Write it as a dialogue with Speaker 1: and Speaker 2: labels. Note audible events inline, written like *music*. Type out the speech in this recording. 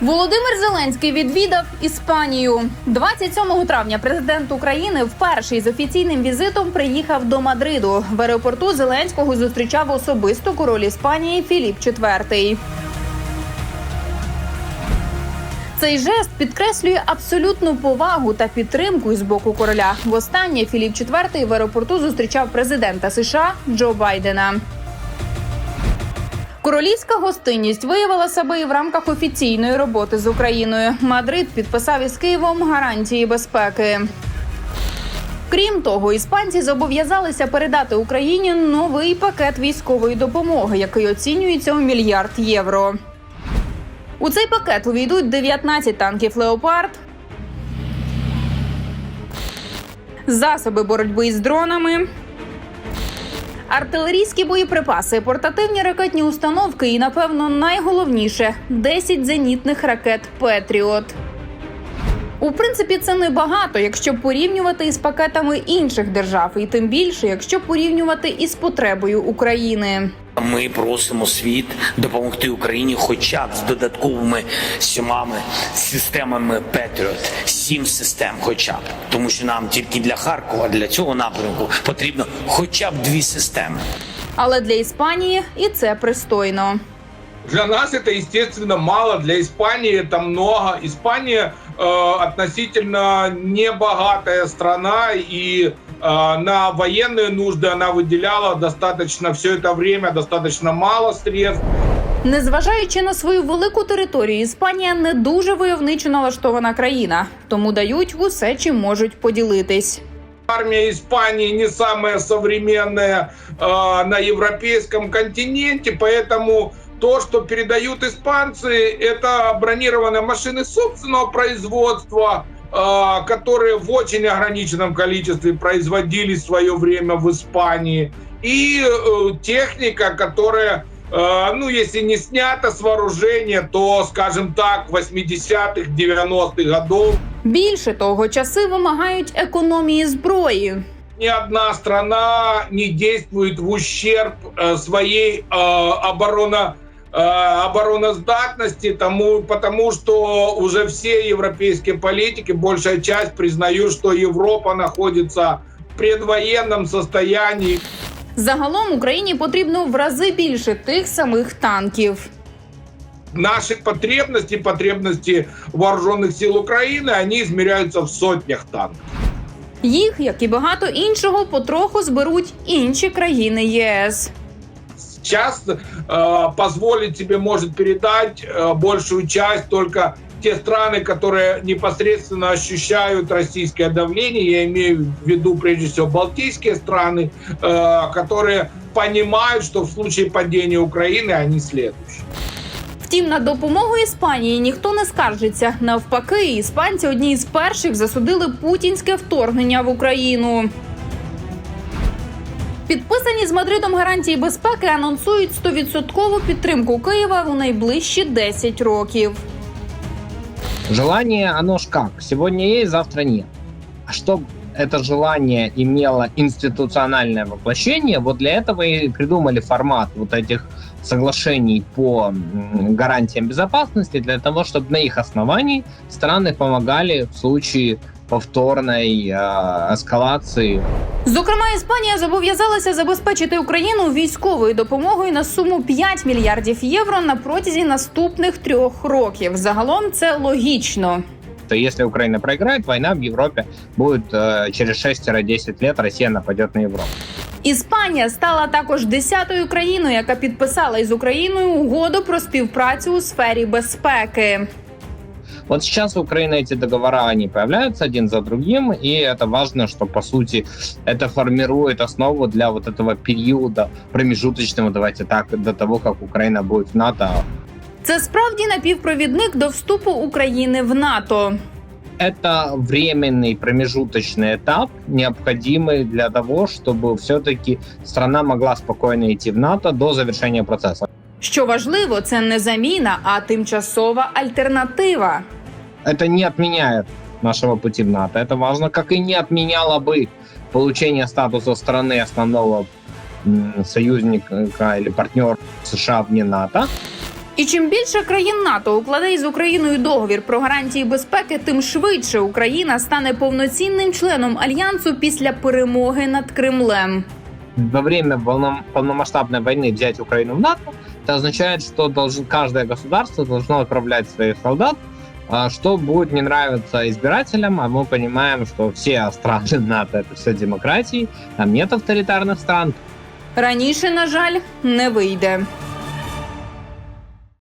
Speaker 1: Володимир Зеленський відвідав Іспанію 27 травня. Президент України вперше з офіційним візитом приїхав до Мадриду. В аеропорту Зеленського зустрічав особисто король Іспанії Філіп IV. Цей жест підкреслює абсолютну повагу та підтримку з боку короля. Востаннє Філіп IV в аеропорту зустрічав президента США Джо Байдена. Королівська гостинність виявила себе і в рамках офіційної роботи з Україною. Мадрид підписав із Києвом гарантії безпеки. Крім того, іспанці зобов'язалися передати Україні новий пакет військової допомоги, який оцінюється у мільярд євро. У цей пакет увійдуть 19 танків Леопард, засоби боротьби із дронами, артилерійські боєприпаси, портативні ракетні установки і, напевно, найголовніше 10 зенітних ракет Петріот. У принципі, це небагато, якщо порівнювати із пакетами інших держав, і тим більше, якщо порівнювати із потребою України.
Speaker 2: Ми просимо світ допомогти Україні, хоча б з додатковими сьомами системами Петріот, сім систем, хоча б тому, що нам тільки для Харкова, для цього напрямку потрібно хоча б дві системи.
Speaker 1: Але для Іспанії і це пристойно.
Speaker 3: Для нас это, естественно, мало, для Испании это много. Испания э, относительно небогатая страна, и э, на военные нужды она выделяла достаточно все это время, достаточно мало средств.
Speaker 1: Незважаючи на свою велику територію, Іспанія не дуже войовничо налаштована країна, тому дають усе, чим можуть поділитись.
Speaker 3: Армия Испании не самая современная э, на европейском континенте, поэтому то, что передают испанцы, это бронированные машины собственного производства, э, которые в очень ограниченном количестве производились в свое время в Испании, и э, техника, которая э, ну, если не снята с вооружения, то, скажем так, 80-х, 90-х годов
Speaker 1: Більше того, часи вимагають економії зброї.
Speaker 3: ни одна страна не действует в ущерб э, своей э, оборона, э, обороноздатности, тому, потому что уже все европейские политики, большая часть признают, что Европа находится в предвоенном состоянии.
Speaker 1: Загалом Україні потрібно в рази більше тих самих танків.
Speaker 3: Наши потребности, потребности вооруженных сил Украины, они измеряются в сотнях танков.
Speaker 1: Їх, як і багато іншого, потроху зберуть інші країни ЄС.
Speaker 3: Сейчас э, позволить себе может передать э, большую часть только те страны, которые непосредственно ощущают российское давление. Я имею в виду прежде всего балтийские страны, э, которые понимают, что в случае падения Украины они следующие.
Speaker 1: Втім, на допомогу Іспанії ніхто не скаржиться. Навпаки, іспанці одні з перших засудили путінське вторгнення в Україну. Підписані з Мадридом гарантії безпеки анонсують 100% підтримку Києва у найближчі 10 років.
Speaker 4: Желание, оно ж как? Сегодня есть, завтра нет. А чтобы это желание имело институциональное воплощение, вот для этого и придумали формат вот этих соглашений по м, гарантиям безопасности, для того, чтобы на их основании страны помогали в случае повторной э, эскалации
Speaker 1: Зокрема, Іспанія зобов'язалася забезпечити Україну військовою допомогою на суму 5 мільярдів євро на протязі наступних трьох років. Загалом це логічно.
Speaker 4: то если Украина проиграет, война в Европе будет э, через 6-10 лет, Россия нападет на Европу.
Speaker 1: Іспанія стала також десятою країною, яка підписала із Україною угоду про співпрацю у сфері безпеки.
Speaker 4: Вот сейчас у Украины эти договора, они появляются один за другим, и это важно, что, по сути, это формирует основу для вот этого периода промежуточного, давайте так, до того, как Украина будет в НАТО.
Speaker 1: Це справді напівпровідник до вступу України в НАТО.
Speaker 4: Это временный промежуточный этап, необходимый для того, чтобы все-таки страна могла спокойно идти в НАТО до завершения процесса.
Speaker 1: Що важливо, це не заміна, а тимчасова альтернатива.
Speaker 4: Это не отменяет нашего пути в НАТО. Это важно, как и не отменяло бы получение статуса страны основного м, союзника или партнера США вне НАТО.
Speaker 1: І чим більше країн НАТО укладе із Україною договір про гарантії безпеки, тим швидше Україна стане повноцінним членом альянсу після перемоги над Кремлем.
Speaker 4: Во время полном- полномасштабной войны взять Украину в НАТО, это означает, что должен, каждое государство должно отправлять своих солдат, а, что будет не нравиться избирателям, а мы понимаем, что все страны *laughs* НАТО это все демократии, там нет авторитарных стран,
Speaker 1: Раніше, на жаль, не вийде.